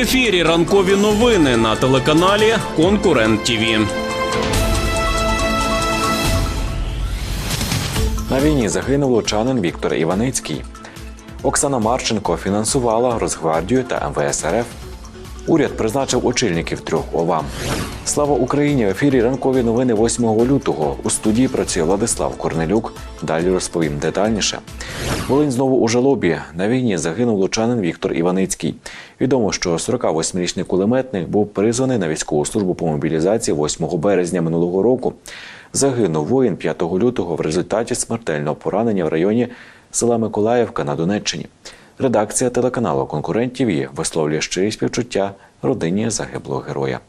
ефірі ранкові новини на телеканалі Конкурент ТІВІ. На війні загинув лучанин Віктор Іваницький. Оксана Марченко фінансувала Росгвардію та МВС РФ. Уряд призначив очільників трьох ОВА. Слава Україні! В ефірі ранкові новини 8 лютого. У студії працює Владислав Корнелюк. Далі розповім детальніше. Волинь знову у жалобі. На війні загинув лучанин Віктор Іваницький. Відомо, що 48-річний кулеметник був призваний на військову службу по мобілізації 8 березня минулого року. Загинув воїн 5 лютого в результаті смертельного поранення в районі села Миколаївка на Донеччині. Редакція телеканалу Конкурент ТІВІ висловлює щирі співчуття родині загиблого героя.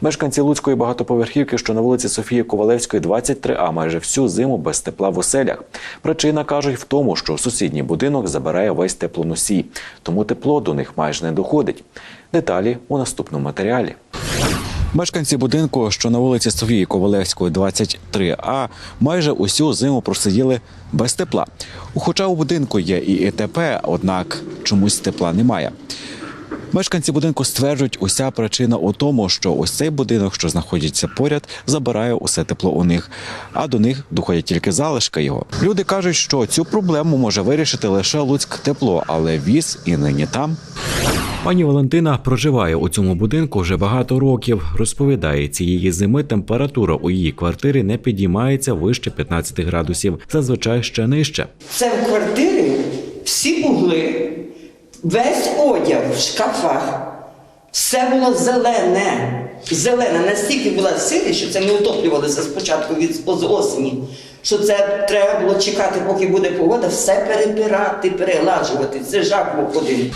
Мешканці Луцької багатоповерхівки, що на вулиці Софії Ковалевської, 23А, майже всю зиму без тепла в оселях. Причина кажуть в тому, що сусідній будинок забирає весь теплоносій, тому тепло до них майже не доходить. Деталі у наступному матеріалі. Мешканці будинку, що на вулиці Софії Ковалевської, 23А, майже усю зиму просиділи без тепла. Хоча у будинку є і ІТП, однак чомусь тепла немає. Мешканці будинку стверджують, уся причина у тому, що ось цей будинок, що знаходиться поряд, забирає усе тепло у них, а до них доходять тільки залишки його. Люди кажуть, що цю проблему може вирішити лише Луцьк тепло, але віз і нині там. Пані Валентина проживає у цьому будинку вже багато років. Розповідає, цієї зими температура у її квартирі не підіймається вище 15 градусів, зазвичай ще нижче. Це в квартирі всі угли, весь одяг в шкафах, все було зелене. Зелене настільки була силі, що це не утоплювалося спочатку від з осені. Що це треба було чекати, поки буде погода, все перебирати, переглажувати. Це жах був один.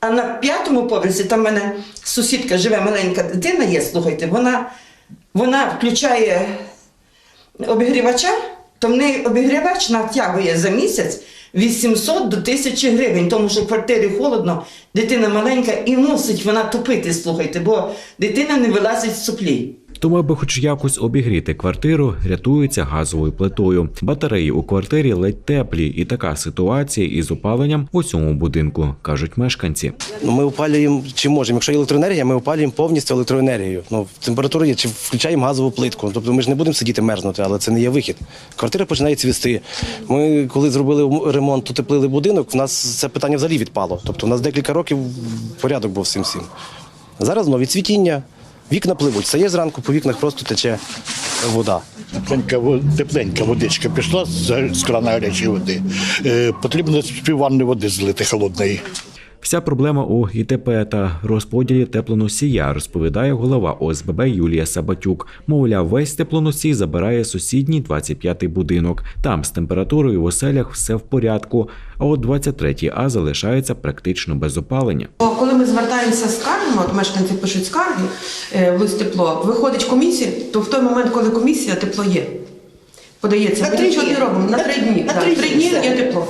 А на п'ятому поверсі там в мене сусідка живе, маленька дитина є, слухайте, вона, вона включає обігрівача, то в неї обігрівач натягує за місяць 800 до 1000 гривень, тому що в квартирі холодно, дитина маленька і мусить вона топити, слухайте, бо дитина не вилазить з суплі. Тому, аби хоч якось обігріти квартиру, рятуються газовою плитою. Батареї у квартирі ледь теплі, і така ситуація із опаленням у цьому будинку, кажуть мешканці. Ну, ми опалюємо чи можемо. Якщо є електроенергія, ми опалюємо повністю електроенергію. Ну, температура є, чи включаємо газову плитку. Тобто ми ж не будемо сидіти мерзнути, але це не є вихід. Квартира починає цвісти. Ми, коли зробили ремонт, утеплили будинок, в нас це питання взагалі відпало. Тобто, у нас декілька років порядок був цим всім. Зараз знову відцвітіння, вікна пливуть. Стає зранку, по вікнах просто тече вода. Тепленька, тепленька водичка пішла з, крана гарячої води. Е, потрібно півванни води злити холодної. Вся проблема у ІТП та розподілі теплоносія, розповідає голова ОСББ Юлія Сабатюк. Мовляв, весь теплоносій забирає сусідній 25-й будинок. Там з температурою в оселях все в порядку. А от 23-й А залишається практично без опалення. Коли ми звертаємося з скаргами, от мешканці пишуть скарги е, в тепло, виходить комісія, то в той момент, коли комісія, тепло є. Подається, На три дні. робимо. На На три дні. на три три дні дні є тепло.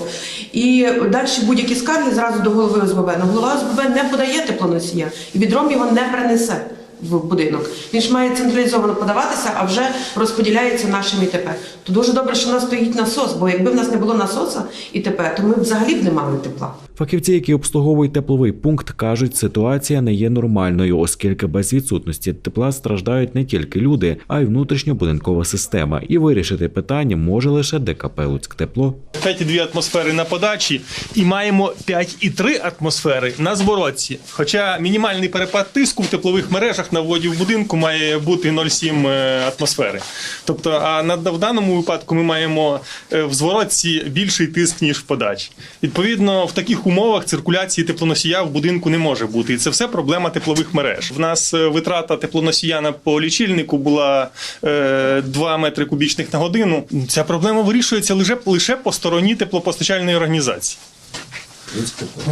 І далі будь-які скарги зразу до голови ОСББ. Ну, голова ОСББ не подає теплоносія і відром його не принесе в будинок. Він ж має централізовано подаватися, а вже розподіляється нашим ІТП. То дуже добре, що в нас стоїть насос, бо якби в нас не було насоса ІТП, то ми б взагалі б не мали тепла. Фахівці, які обслуговують тепловий пункт, кажуть, ситуація не є нормальною, оскільки без відсутності тепла страждають не тільки люди, а й внутрішньобудинкова система. І вирішити питання може лише ДКП «Луцьктепло». 5,2 атмосфери на подачі і маємо 5,3 атмосфери на зворотці. Хоча мінімальний перепад тиску в теплових мережах на вводі в будинку має бути 0,7 е, атмосфери. Тобто, а на в даному випадку ми маємо е, в зворотці більший тиск ніж в подачі. Відповідно, в таких умовах циркуляції теплоносія в будинку не може бути. І це все проблема теплових мереж. В нас е, витрата теплоносія на по лічильнику була е, 2 метри кубічних на годину. Ця проблема вирішується лише, лише по стороні теплопостачальної організації.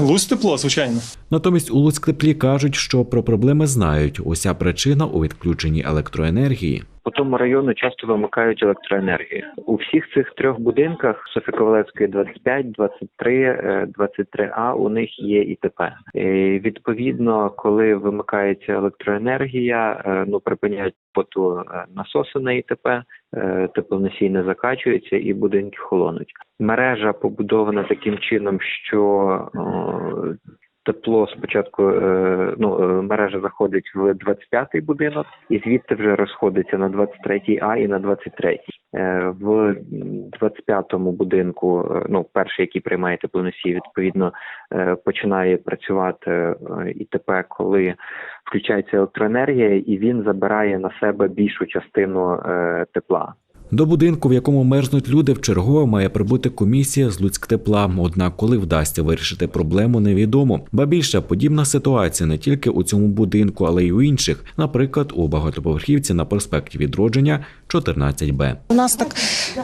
Луць тепло, звичайно. Натомість у Луцьктеплі кажуть, що про проблеми знають. Уся причина у відключенні електроенергії. По тому району часто вимикають електроенергію. У всіх цих трьох будинках Софіковалецької 25, 23, е, 23А у них є ІТП. І, відповідно, коли вимикається електроенергія, е, ну припиняють поту е, насоси на ІТП, е, теплоносій не закачується і будинки холонуть. Мережа побудована таким чином, що тепло спочатку е, ну, е, мережа заходить в 25-й будинок, і звідти вже розходиться на 23-й А і на 23-й. Е, В 25-му будинку, ну перший, який приймає теплоносій, відповідно починає працювати ІТП, коли включається електроенергія, і він забирає на себе більшу частину тепла. До будинку, в якому мерзнуть люди, вчергове має прибути комісія з Луцьктепла. Однак, коли вдасться вирішити проблему, невідомо. Ба більше подібна ситуація не тільки у цьому будинку, але й у інших, наприклад, у багатоповерхівці на проспекті Відродження 14Б. У нас так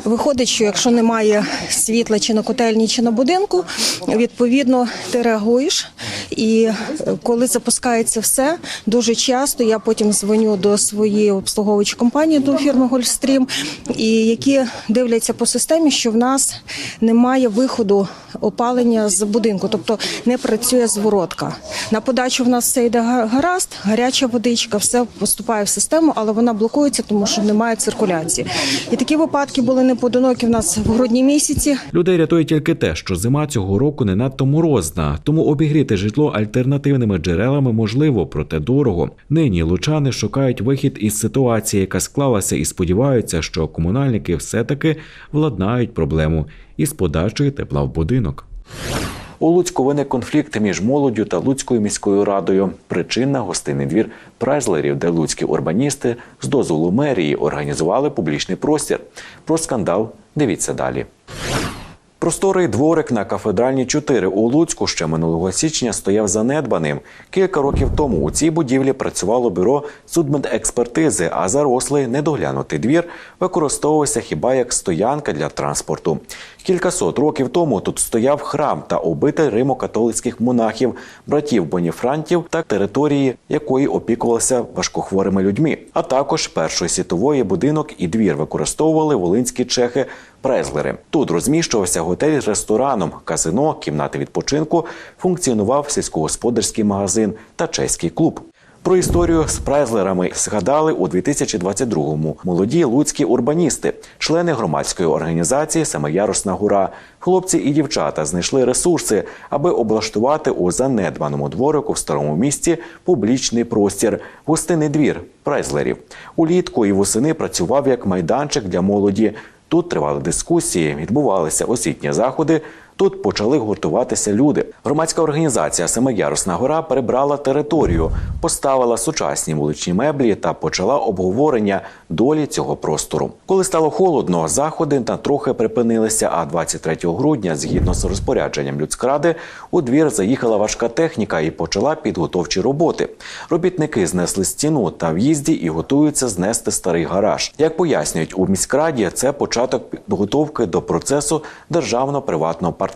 виходить, що якщо немає світла чи на котельні, чи на будинку, відповідно ти реагуєш. І е, коли запускається все, дуже часто я потім дзвоню до своєї обслуговуючої компанії, до фірми Гольфстрім, і які дивляться по системі, що в нас немає виходу опалення з будинку, тобто не працює зворотка. На подачу в нас все йде гаразд, гаряча водичка, все поступає в систему, але вона блокується, тому що немає циркуляції. І такі випадки були непоодинокі в нас в грудні місяці. Людей рятує тільки те, що зима цього року не надто морозна, тому обігріти житло альтернативними джерелами можливо, проте дорого. Нині лучани шукають вихід із ситуації, яка склалася, і сподіваються, що комунальники все-таки владнають проблему із подачою тепла в будинок. У Луцьку виник конфлікт між молоддю та Луцькою міською радою. Причина гостинний двір прайзлерів, де луцькі урбаністи з дозволу мерії організували публічний простір. Про скандал дивіться далі. Просторий дворик на кафедральній 4 у Луцьку ще минулого січня стояв занедбаним. Кілька років тому у цій будівлі працювало бюро судмедекспертизи, а зарослий недоглянутий двір використовувався хіба як стоянка для транспорту. Кількасот років тому тут стояв храм та обитель римо-католицьких монахів, братів Боніфрантів та території, якої опікувалися важкохворими людьми. А також першої світової будинок і двір використовували волинські чехи Презлери. Тут розміщувався готель з рестораном, казино, кімнати відпочинку, функціонував сільськогосподарський магазин та чеський клуб. Про історію з прайзлерами згадали у 2022-му молоді луцькі урбаністи, члени громадської організації Семиярусна гора. Хлопці і дівчата знайшли ресурси, аби облаштувати у занедбаному дворику в старому місті публічний простір, гостинний двір прайзлерів. Улітку і восени працював як майданчик для молоді. Тут тривали дискусії, відбувалися освітні заходи. Тут почали гуртуватися люди. Громадська організація Семиярусна гора перебрала територію, поставила сучасні вуличні меблі та почала обговорення долі цього простору. Коли стало холодно, заходи на трохи припинилися. А 23 грудня, згідно з розпорядженням Люцькради, у двір заїхала важка техніка і почала підготовчі роботи. Робітники знесли стіну та в'їзді і готуються знести старий гараж. Як пояснюють у міськраді, це початок підготовки до процесу державно-приватного партнерства,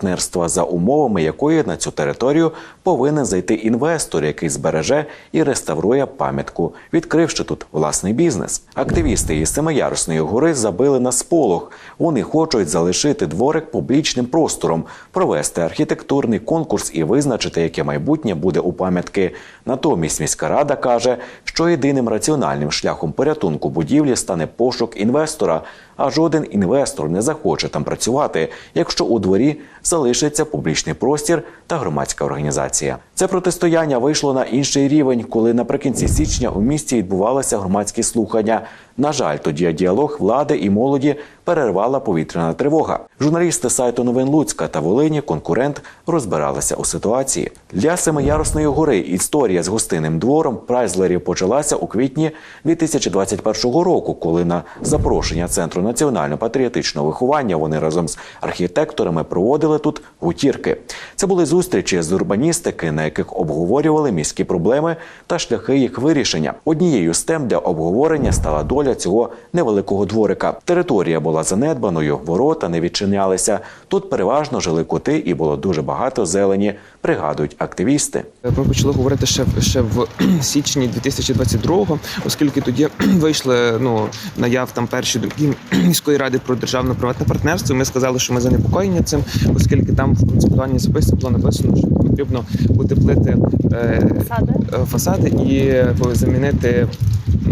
за умовами якої на цю територію повинен зайти інвестор, який збереже і реставрує пам'ятку, відкривши тут власний бізнес. Активісти із Семиярусної гори забили на сполох. Вони хочуть залишити дворик публічним простором, провести архітектурний конкурс і визначити, яке майбутнє буде у пам'ятки. Натомість міська рада каже, що єдиним раціональним шляхом порятунку будівлі стане пошук інвестора. А жоден інвестор не захоче там працювати, якщо у дворі залишиться публічний простір та громадська організація. Це протистояння вийшло на інший рівень, коли наприкінці січня у місті відбувалися громадські слухання. На жаль, тоді діалог влади і молоді перервала повітряна тривога. Журналісти сайту новин Луцька та Волині конкурент розбиралися у ситуації. Для Семиярусної гори історія з гостинним двором прайзлерів почалася у квітні 2021 року, коли на запрошення центру національно-патріотичного виховання вони разом з архітекторами проводили тут гутірки. Це були зустрічі з урбаністики, на яких обговорювали міські проблеми та шляхи їх вирішення. Однією з тем для обговорення стала доля цього невеликого дворика. Територія була занедбаною, ворота не відчинялися. Тут переважно жили коти і було дуже багато зелені, пригадують активісти. Ми почали говорити ще ще в січні 2022-го, оскільки тоді вийшли ну наяв там перші думки міської ради про державно приватне партнерство. Ми сказали, що ми занепокоєні цим, оскільки там в концептуальній записці було написано, що потрібно утеплити е, е, фасади і е, замінити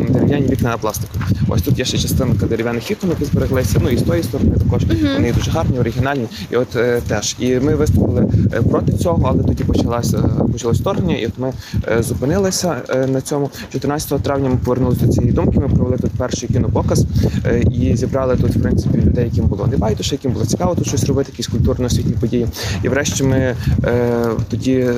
дерев'яні вікна на пластику. Ось тут є ще частинка дерев'яних вікон, які збереглися. Ну і з тої сторони також вони дуже гарні, оригінальні. І от е, теж. І ми виступили проти цього, але тоді почалося почалось вторгнення, і от ми е, зупинилися е, на цьому. 14 травня ми повернулися до цієї думки. Ми провели тут перший кінопоказ і зібрали тут, в принципі, людей, яким було не байдуже, яким було цікаво тут щось робити, якісь культурно-освітні події. І врешті ми тоді е,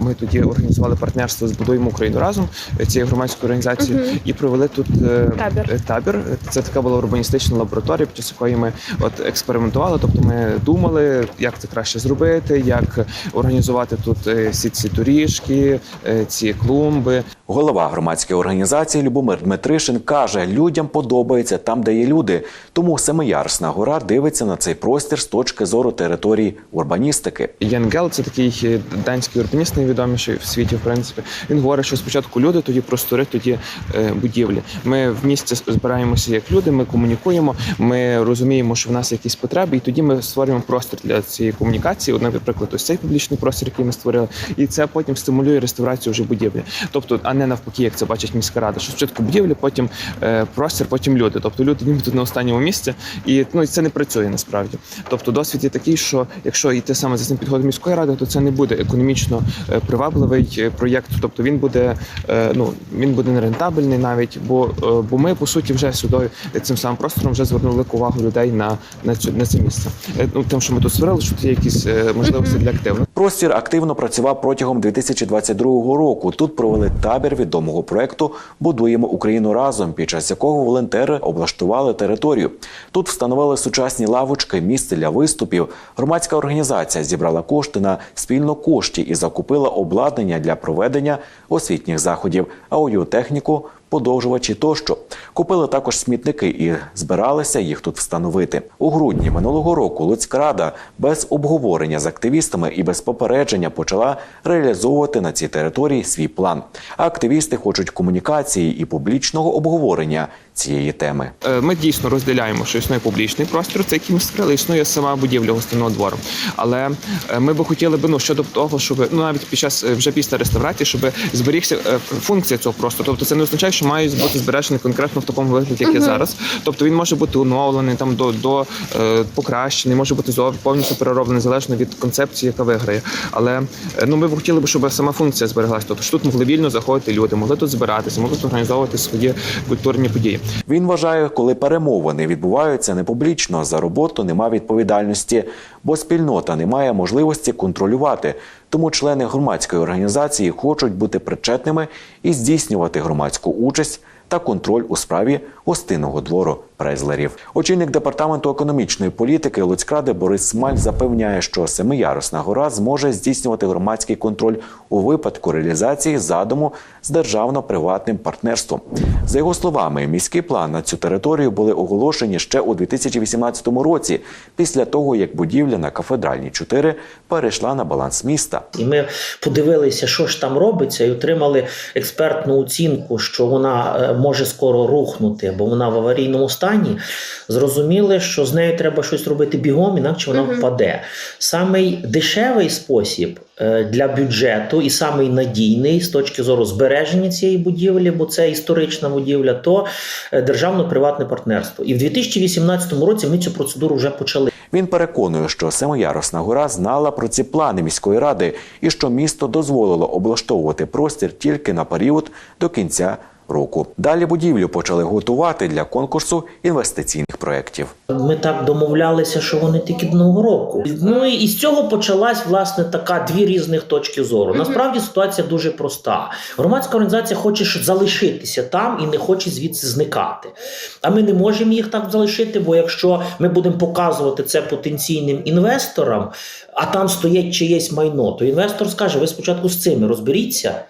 ми тоді організували партнерство з будуємо Україну разом цією громадською організацією і провели тут е, Табір. е, табір. Це така була урбаністична лабораторія, під час якої ми от експериментували. Тобто ми думали, як це краще зробити, як організувати тут всі ці доріжки, ці клумби. Голова громадської організації Любомир Дмитришин каже, людям подобається там, де є люди. Тому Семиярусна гора дивиться на цей простір з точки зору території урбаністики. Янгел це такий е, данський урбаніст, найвідоміший в світі, в принципі. Він говорить, що спочатку люди, тоді простори, тоді е, будівлі. Ми в місті збираємося як люди, ми комунікуємо, ми розуміємо, що в нас якісь потреби, і тоді ми створюємо простір для цієї комунікації. От, наприклад, ось цей публічний простір, який ми створили, і це потім стимулює реставрацію вже будівлі. Тобто, а не навпаки, як це бачить міська рада, що спочатку будівлі, потім е, простір, потім люди. Тобто люди ніби тут на останньому місці, і ну і це не працює насправді. Тобто, досвід є такий, що якщо йти саме за цим підходом міської ради, то це не буде економічно е, привабливий е, проєкт. Тобто він буде е, ну він буде нерентабельний навіть, бо, е, бо ми по суті вже сюди цим самим простором вже звернули увагу людей на, на цю на це місце. Е, Ну тим, що ми тут створили, що тут є якісь е, можливості для активних. Простір активно працював протягом 2022 року. Тут провели табір відомого проекту Будуємо Україну разом, під час якого волонтери облаштували територію. Тут встановили сучасні лавочки, місце для виступів. Громадська організація зібрала кошти на спільно кошті і закупила обладнання для проведення освітніх заходів, аудіотехніку. Подовжувачі тощо купили також смітники і збиралися їх тут встановити у грудні минулого року. Луцька рада без обговорення з активістами і без попередження почала реалізовувати на цій території свій план. Активісти хочуть комунікації і публічного обговорення цієї теми. Е, Ми дійсно розділяємо, що існує публічний простір, це який ми існує сама будівля гостинного двору. Але е, ми би хотіли би ну щодо того, щоб ну навіть під час е, вже після реставрації, щоб зберігся функція цього простору. Тобто це не означає, що має бути збережений конкретно в такому вигляді, як є зараз. Тобто він може бути оновлений там до, до е, покращений, може бути зов- повністю перероблений залежно від концепції, яка виграє. Але ну ми б хотіли би, щоб сама функція збереглася. Тобто що тут могли вільно заходити люди, могли тут збиратися, могли тут організовувати свої культурні події. Він вважає, коли перемовини відбуваються не публічно, за роботу нема відповідальності, бо спільнота не має можливості контролювати. Тому члени громадської організації хочуть бути причетними і здійснювати громадську участь та контроль у справі гостинного двору Презлерів. Очільник департаменту економічної політики Луцькради Борис Смаль запевняє, що Семиярусна гора зможе здійснювати громадський контроль у випадку реалізації задуму з державно-приватним партнерством. За його словами, міський план на цю територію були оголошені ще у 2018 році, після того як будівля на кафедральній 4 перейшла на баланс міста. І ми подивилися, що ж там робиться, і отримали експертну оцінку, що вона е, може скоро рухнути, бо вона в аварійному стані. Зрозуміли, що з нею треба щось робити бігом, інакше вона впаде. Самий дешевий спосіб е, для бюджету і самий надійний з точки зору збереження цієї будівлі, бо це історична будівля, то е, державно-приватне партнерство. І в 2018 році ми цю процедуру вже почали. Він переконує, що Семиярусна гора знала про ці плани міської ради і що місто дозволило облаштовувати простір тільки на період до кінця року. Далі будівлю почали готувати для конкурсу інвестиційних проєктів. Ми так домовлялися, що вони тільки до нового року. Ну і і з цього почалась власне така дві різних точки зору. Насправді ситуація дуже проста. Громадська організація хоче залишитися там і не хоче звідси зникати. А ми не можемо їх так залишити, бо якщо ми будемо показувати це потенційним інвесторам, а там стоять чиєсь майно, то інвестор скаже: ви спочатку з цими розберіться,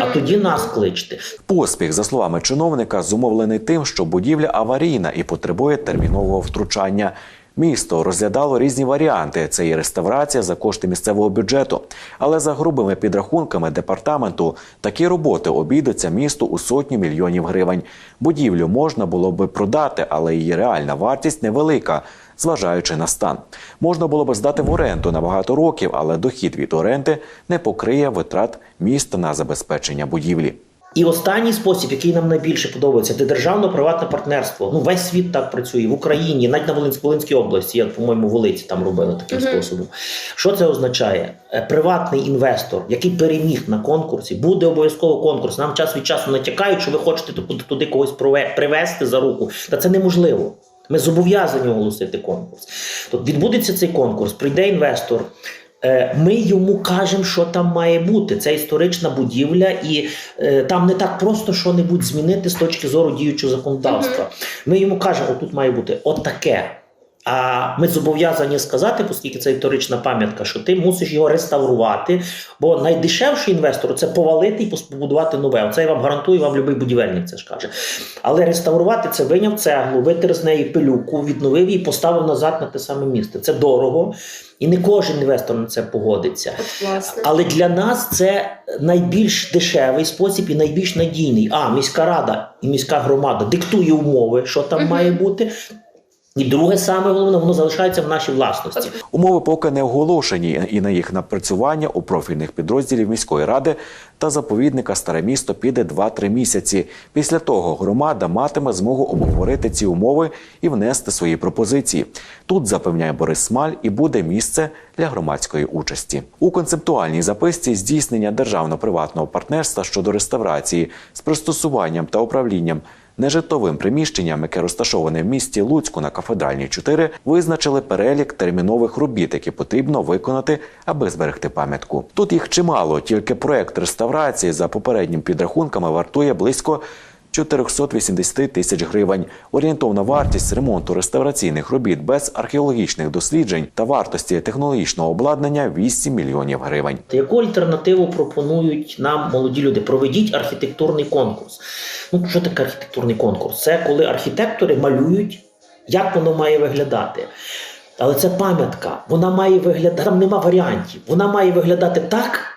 а тоді нас кличте. Поспіх, за словами чиновника, зумовлений тим, що будівля аварійна і потребує термінового втручання. Місто розглядало різні варіанти. Це і реставрація за кошти місцевого бюджету. Але за грубими підрахунками департаменту такі роботи обійдуться місту у сотні мільйонів гривень. Будівлю можна було би продати, але її реальна вартість невелика. Зважаючи на стан. Можна було б здати в оренду на багато років, але дохід від оренди не покриє витрат міста на забезпечення будівлі. І останній спосіб, який нам найбільше подобається, це державно-приватне партнерство. Ну весь світ так працює в Україні, навіть на Волинській Волинській області, як по-моєму Волиці там робили таким способом. Що це означає? Е, Приватний інвестор, який переміг на конкурсі, буде обов'язково конкурс. Нам час від часу натякають, що ви хочете туди, туди когось прове- привести за руку. Та це неможливо. Ми зобов'язані оголосити конкурс. Тобто відбудеться цей конкурс, прийде інвестор. Е, Ми йому кажемо, що там має бути. Це історична будівля, і е, там не так просто що-небудь змінити з точки зору діючого законодавства. Ми йому кажемо, отут має бути отаке. А ми зобов'язані сказати, оскільки це історична пам'ятка, що ти мусиш його реставрувати. Бо найдешевший інвестор це повалити і побудувати нове. Це я вам гарантую, вам будь-який будівельник це ж каже. Але реставрувати це виняв цеглу, витер з неї пилюку, відновив її, поставив назад на те саме місце. Це дорого, і не кожен інвестор на це погодиться. Але для нас це найбільш дешевий спосіб і найбільш надійний. А міська рада і міська громада диктує умови, що там має бути. І друге, саме головне, воно залишається в нашій власності. Умови поки не оголошені, і на їх напрацювання у профільних підрозділів міської ради та заповідника Старе місто піде 2-3 місяці. Після того громада матиме змогу обговорити ці умови і внести свої пропозиції. Тут запевняє Борис Смаль і буде місце для громадської участі у концептуальній записці здійснення державно-приватного партнерства щодо реставрації з пристосуванням та управлінням. Нежитловим приміщенням, яке розташоване в місті Луцьку на кафедральній 4, визначили перелік термінових робіт, які потрібно виконати, аби зберегти пам'ятку. Тут їх чимало, тільки проект реставрації за попередніми підрахунками вартує близько 480 тисяч гривень. Орієнтовна вартість ремонту реставраційних робіт без археологічних досліджень та вартості технологічного обладнання 8 мільйонів гривень. Яку альтернативу пропонують нам молоді люди? Проведіть архітектурний конкурс. Ну, що таке архітектурний конкурс? Це коли архітектори малюють, як воно має виглядати. Але це пам'ятка, вона має виглядати, там нема варіантів. Вона має виглядати так,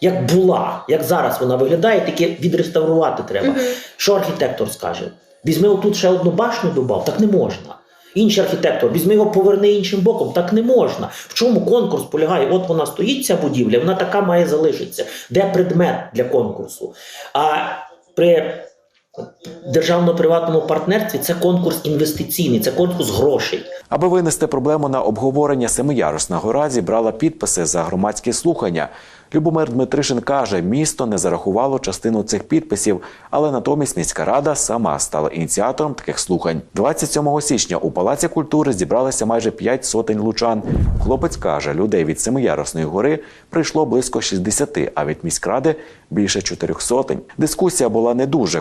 як була, як зараз вона виглядає, тільки відреставрувати треба. Що архітектор скаже? Візьми отут ще одну башню добав, так не можна. Інший архітектор, візьми його поверни іншим боком, так не можна. В чому конкурс полягає? От вона стоїть ця будівля, вона така має залишитися. Де предмет для конкурсу? А при державно-приватному партнерстві це конкурс інвестиційний, це конкурс грошей. Аби винести проблему на обговорення Семиярусна гора зібрала підписи за громадські слухання. Любомир Дмитришин каже, місто не зарахувало частину цих підписів, але натомість міська рада сама стала ініціатором таких слухань. 27 січня у Палаці культури зібралися майже 5 сотень лучан. Хлопець каже, людей від Семиярусної гори прийшло близько 60, а від міськради більше 4 сотень. Дискусія була не дуже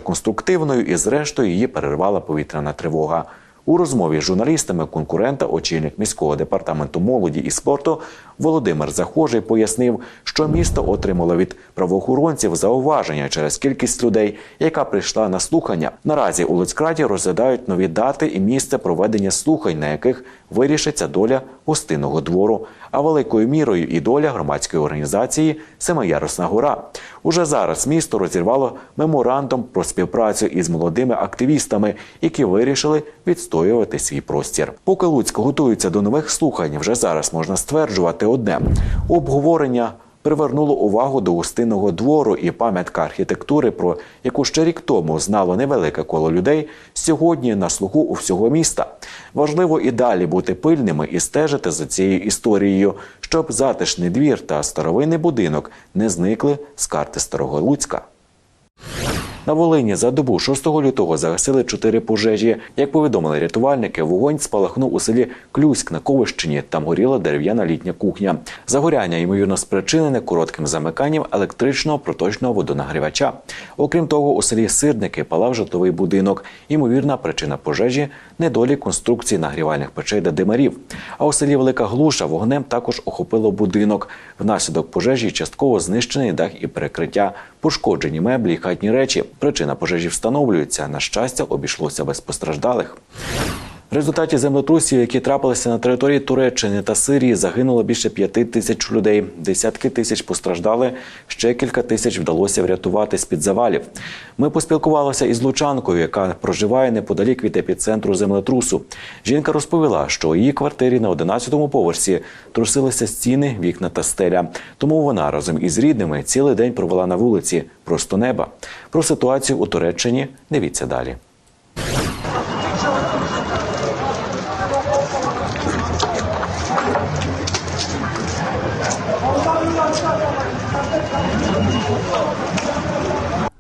конструктивною, і зрештою її перервала повітряна тривога. У розмові з журналістами конкурента, очільник міського департаменту молоді і спорту Володимир Захожий пояснив, що місто отримало від правоохоронців зауваження через кількість людей, яка прийшла на слухання. Наразі у Луцькраді розглядають нові дати і місце проведення слухань, на яких вирішиться доля гостинного двору, а великою мірою і доля громадської організації Семиярусна гора. Уже зараз місто розірвало меморандум про співпрацю із молодими активістами, які вирішили відстоювати свій простір. Поки Луцьк готується до нових слухань, вже зараз можна стверджувати одне обговорення. Привернуло увагу до гостинного двору і пам'ятка архітектури, про яку ще рік тому знало невелике коло людей, сьогодні на слуху у всього міста. Важливо і далі бути пильними і стежити за цією історією, щоб затишний двір та старовинний будинок не зникли з карти Старого Луцька. На Волині за добу 6 лютого загасили чотири пожежі. Як повідомили рятувальники, вогонь спалахнув у селі Клюськ на Ковищині. Там горіла дерев'яна літня кухня. Загоряння ймовірно спричинене коротким замиканням електричного проточного водонагрівача. Окрім того, у селі Сирники палав житловий будинок. Ймовірна причина пожежі недолік конструкції нагрівальних печей та димарів. А у селі Велика Глуша вогнем також охопило будинок. Внаслідок пожежі частково знищений дах і перекриття, пошкоджені меблі і хатні речі. Причина пожежі встановлюється. На щастя, обійшлося без постраждалих. В результаті землетрусів, які трапилися на території Туреччини та Сирії, загинуло більше п'яти тисяч людей. Десятки тисяч постраждали. Ще кілька тисяч вдалося врятувати з під завалів. Ми поспілкувалися із лучанкою, яка проживає неподалік від епіцентру землетрусу. Жінка розповіла, що у її квартирі на 11-му поверсі трусилися стіни, вікна та стеля. Тому вона разом із рідними цілий день провела на вулиці просто неба. Про ситуацію у Туреччині дивіться далі.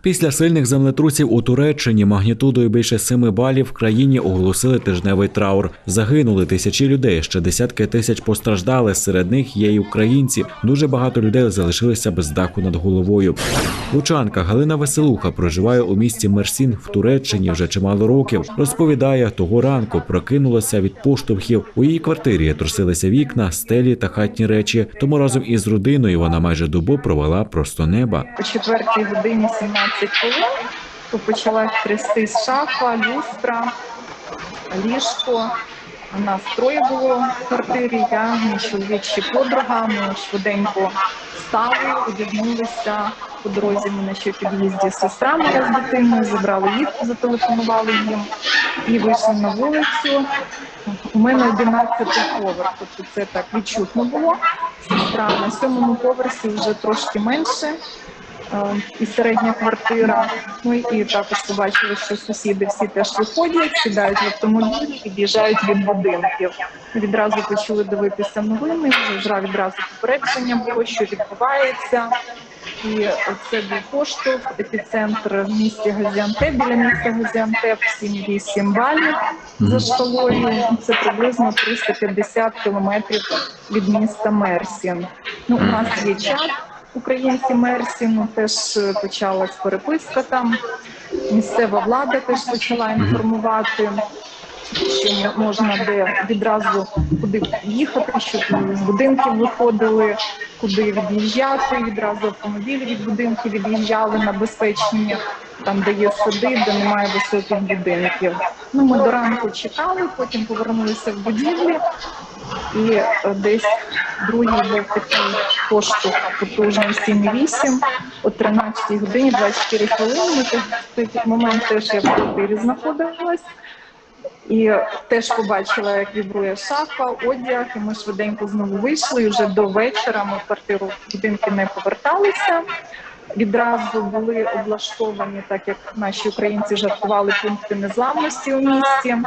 Після сильних землетрусів у Туреччині магнітудою більше 7 балів в країні оголосили тижневий траур. Загинули тисячі людей. Ще десятки тисяч постраждали. Серед них є й українці. Дуже багато людей залишилися без даху над головою. Лучанка Галина Веселуха проживає у місті Мерсін в Туреччині вже чимало років. Розповідає, того ранку прокинулася від поштовхів. У її квартирі трусилися вікна, стелі та хатні речі. Тому разом із родиною вона майже добу провела просто неба. О четвертій годині 17 хвилин то почала трястись шафа, люстра, ліжко. У нас троє було в квартирі. Я, мій чоловік ще подруга. Ми швиденько встали, одягнулися. По дорозі ми на ще під'їзді сестра моя з дитиною, забрали їх, зателефонували їм і вийшли на вулицю. У мене 11 поверх, тобто це так відчутно було. Сестра на сьомому поверсі вже трошки менше. Е, І середня квартира. Ну і також побачили, що сусіди всі теж виходять, сідають в автомобілі і біжають від будинків. Відразу почали дивитися новини. Вже відразу попередження було, що відбувається. І це був поштовх, епіцентр в місті Газіантеп, біля міста Газіантеп, 7-8 балів за шкалою. Це приблизно 350 кілометрів від міста Мерсін. Ну, у нас є чат українці Мерсіну, теж е, почалась переписка там. Місцева влада теж почала інформувати що можна де відразу куди їхати, щоб з будинків виходили, куди від'їжджати. Відразу автомобілі від будинків від'їжджали на безпечні, там де є сади, де немає високих будинків. Ну ми до ранку чекали, потім повернулися в будівлі. І е, десь другий був такий поштовх потужний 7,8 о 13 годині 24 хвилини. Ми в той момент теж я в квартирі знаходилась. І теж побачила, як вібрує шафа, одяг, і ми швиденько знову вийшли. І вже до вечора ми в квартиру будинки не поверталися. Відразу були облаштовані, так як наші українці жартували пункти незламності у місті.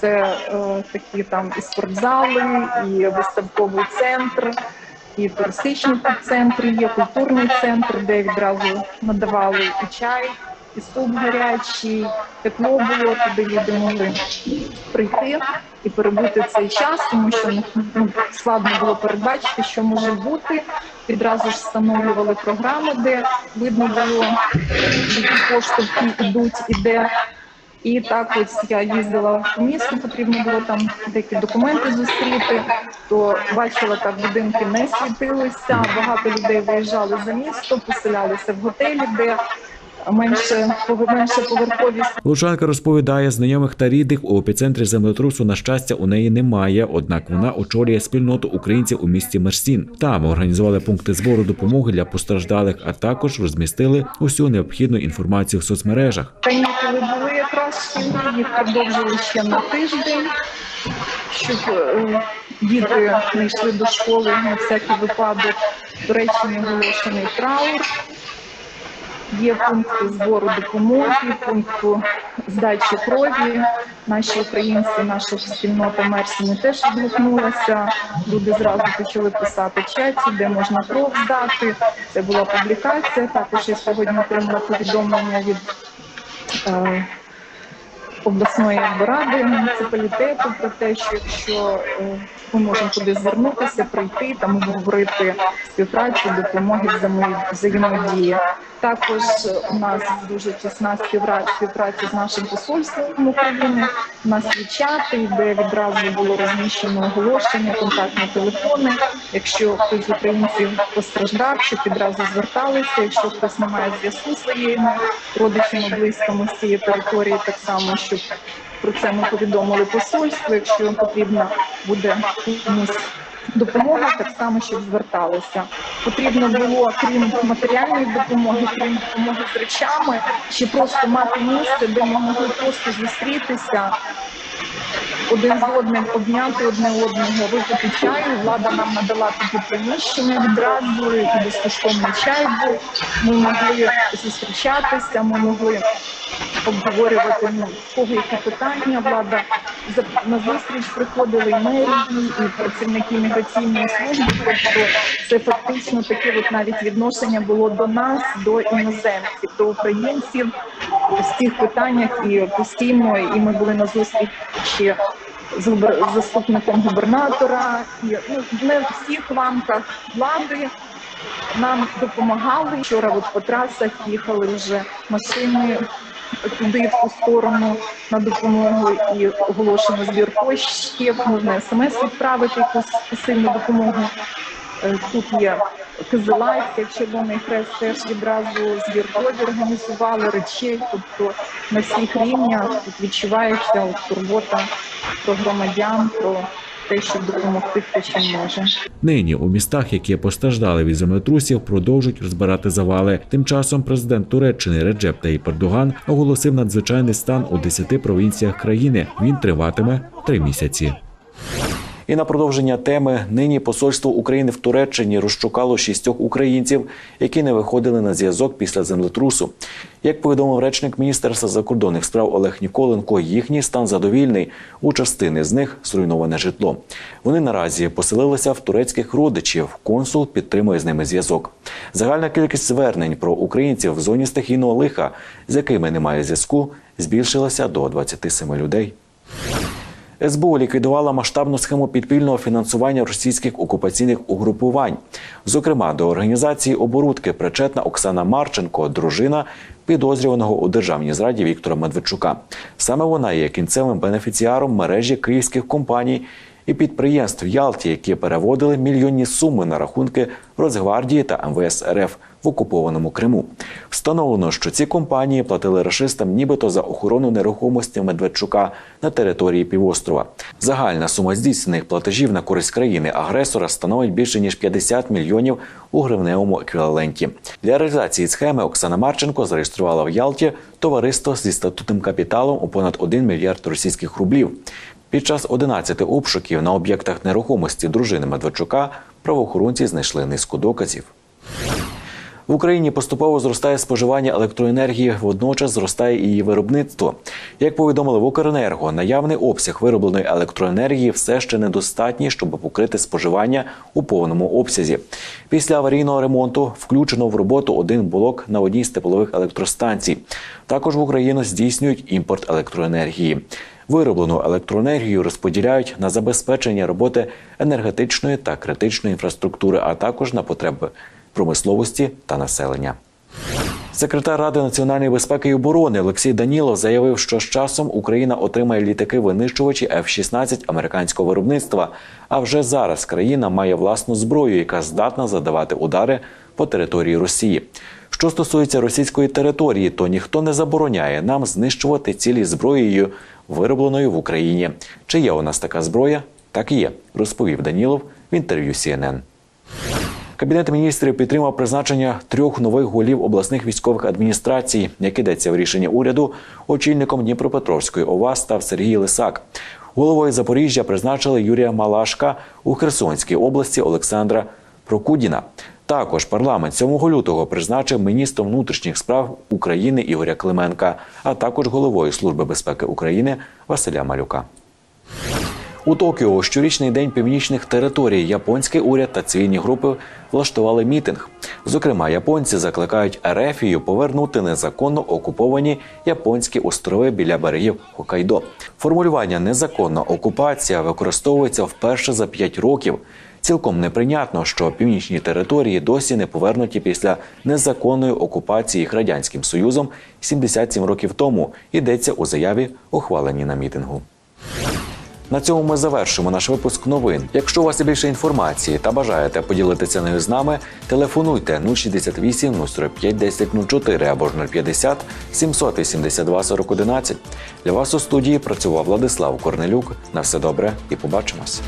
Це е, такі там і спортзали, і виставковий центр, і туристичні центри є, культурний центр, де відразу надавали і чай, і суп гарячий, тепло було, туди люди могли прийти і перебути цей час, тому що ну, складно було передбачити, що може бути. Відразу ж встановлювали програми, де видно було, які поштовхи йдуть і де. І так ось я їздила в місто, потрібно було там деякі документи зустріти, то бачила так, будинки не світилися, багато людей виїжджали за місто, поселялися в готелі, де менше, менше поверховість Лучанка розповідає, знайомих та рідних у епіцентрі землетрусу на щастя у неї немає. Однак вона очолює спільноту українців у місті Мерсін. Там організували пункти збору допомоги для постраждалих, а також розмістили усю необхідну інформацію в соцмережах. канікули були якраз їх продовжили ще на тиждень, щоб е, діти не йшли до школи на всякий випадок. До речі, не оголошений траур. Є пункти збору допомоги, пункту здачі крові. Наші українці, наша спільнота Мерсіни теж відгукнулася. Люди зразу почали писати в чаті, де можна кров здати. Це була публікація. Також я сьогодні отримала повідомлення від е, обласної ради муніципалітету про те, що якщо е, ми можемо туди звернутися, прийти там обговорити співпрацю, допомоги взаємо- взаємодії. Також у нас дуже тісна співпра- співпраця з нашим посольством України. У нас є чати, де відразу було розміщено оголошення, контактні телефони. Якщо хтось з українців постраждав, щоб відразу зверталися. Якщо хтось не має зв'язку зі своїми родичами, близькими з цієї території, так само щоб Про це ми повідомили посольство. Якщо потрібна буде комусь допомога, так само щоб зверталися. Потрібно було крім матеріальної допомоги, крім допомоги з речами, ще просто мати місце, де могли просто зустрітися один з одним обняти одне одного, випити чаю. Влада нам надала таке приміщення відразу, і безкоштовний чай був. Ми могли зустрічатися, ми могли обговорювати ну, кого які питання. Влада на зустріч приходили і мерії, і працівники міграційної служби. Тобто це фактично таке от навіть відношення було до нас, до іноземців, до українців в цих питаннях і постійно, і ми були на зустрічі з заступником губернатора, і ну не в всіх ламках влади нам допомагали. Вчора от по трасах їхали вже машини туди в ту сторону на допомогу і оголошено збір коштів. Можна смс відправити якусь посильну допомогу. Е, Тут є Кизилайт, як Червоний Хрест теж відразу збір крові організували речей. Тобто на всіх рівнях тут відчувається от турбота про громадян, про те, щоб допомогти хто чим може. Нині у містах, які постраждали від землетрусів, продовжують розбирати завали. Тим часом президент Туреччини Реджеп Таїп Ердоган оголосив надзвичайний стан у 10 провінціях країни. Він триватиме три місяці. І на продовження теми нині посольство України в Туреччині розшукало шістьох українців, які не виходили на зв'язок після землетрусу. Як повідомив речник міністерства закордонних справ Олег Ніколенко, їхній стан задовільний. У частини з них зруйноване житло. Вони наразі поселилися в турецьких родичів. Консул підтримує з ними зв'язок. Загальна кількість звернень про українців в зоні стихійного лиха, з якими немає зв'язку, збільшилася до 27 людей. СБУ ліквідувала масштабну схему підпільного фінансування російських окупаційних угрупувань. Зокрема, до організації оборудки причетна Оксана Марченко, дружина підозрюваного у державній зраді Віктора Медведчука. Саме вона є кінцевим бенефіціаром мережі київських компаній і підприємств Ялті, які переводили мільйонні суми на рахунки Росгвардії та МВС РФ в окупованому Криму. Встановлено, що ці компанії платили рашистам нібито за охорону нерухомості Медведчука на території півострова. Загальна сума здійснених платежів на користь країни агресора становить більше ніж 50 мільйонів у гривневому еквіваленті. Для реалізації схеми Оксана Марченко зареєструвала в Ялті товариство зі статутним капіталом у понад 1 мільярд російських рублів. Під час 11 обшуків на об'єктах нерухомості дружини Медведчука правоохоронці знайшли низку доказів. В Україні поступово зростає споживання електроенергії, водночас зростає і її виробництво. Як повідомили в Укренерго, наявний обсяг виробленої електроенергії все ще недостатній, щоб покрити споживання у повному обсязі. Після аварійного ремонту включено в роботу один блок на одній з теплових електростанцій. Також в Україну здійснюють імпорт електроенергії. Вироблену електроенергію розподіляють на забезпечення роботи енергетичної та критичної інфраструктури, а також на потреби промисловості та населення. Секретар Ради національної безпеки і оборони Олексій Данілов заявив, що з часом Україна отримає літаки-винищувачі F-16 американського виробництва. А вже зараз країна має власну зброю, яка здатна задавати удари по території Росії. Що стосується російської території, то ніхто не забороняє нам знищувати цілі зброєю, виробленою в Україні. Чи є у нас така зброя? Так є, розповів Данілов в інтерв'ю CNN. Кабінет міністрів підтримав призначення трьох нових голів обласних військових адміністрацій, як йдеться в рішенні уряду. Очільником Дніпропетровської ОВА став Сергій Лисак. Головою Запоріжжя призначили Юрія Малашка у Херсонській області Олександра Прокудіна. Також парламент 7 лютого призначив міністром внутрішніх справ України Ігоря Клименка, а також головою Служби безпеки України Василя Малюка. У Токіо у щорічний день північних територій японський уряд та цивільні групи влаштували мітинг. Зокрема, японці закликають Ерефію повернути незаконно окуповані японські острови біля берегів Хокайдо. Формулювання незаконна окупація використовується вперше за п'ять років. Цілком неприйнятно, що північні території досі не повернуті після незаконної окупації їх радянським союзом 77 років тому. Йдеться у заяві, ухваленій на мітингу. На цьому ми завершимо наш випуск новин. Якщо у вас є більше інформації та бажаєте поділитися нею з нами, телефонуйте 068 045 1004 або ж 050 782 4011. Для вас у студії працював Владислав Корнелюк. На все добре і побачимось.